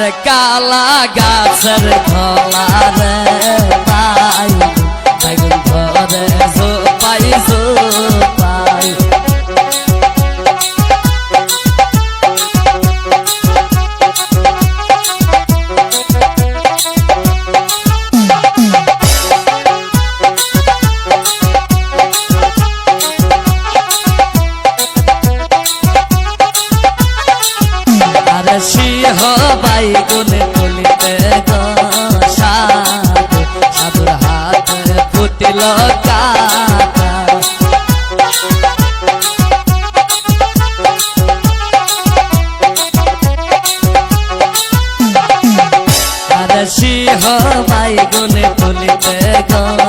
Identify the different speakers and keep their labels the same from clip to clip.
Speaker 1: আরে কালা গাছের ধলারে পাই। বেগুন ধরে পাই বাই গুনে তুলিতে গো সাধু সাধুর হাতে ফুটিল কাটা আরে সিংহ বাই গুনে তুলিতে গো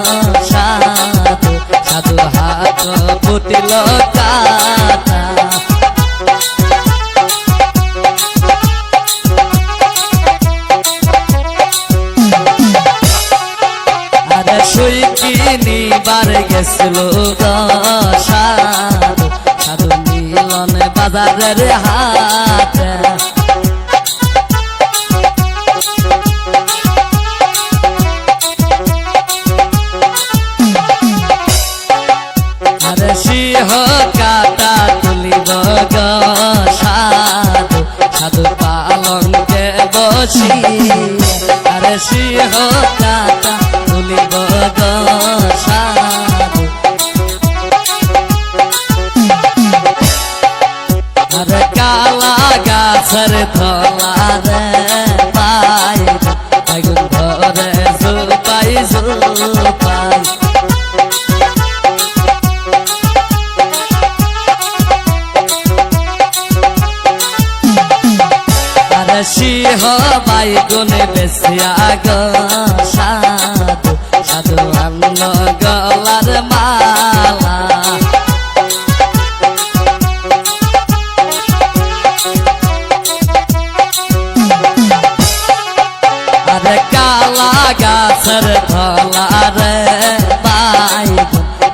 Speaker 1: আরে সুই কিনিবার গেছিল সাধু মিলন বাজারের হাতে। সিংহ কাটা তুলিব সাধু। সাধু পালঙ্কে বসি আরে সিংহ কাটা তুলিব সাধু আরে কালা গাছের ধলারে পাই বেগুন ধরে জুপাই জুপাই সিংহ বাই গুনে বেশিয়া গো গলার মালা আরে কালা গাছের ধলারে পাই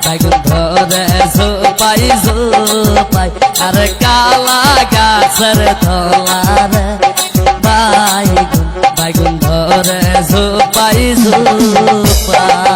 Speaker 1: বেগুন ধরে জুপাই জুপাই আরে কালা গাছের ধলারে বাইগুন বাইগুন ধরে জুপাই জুপাই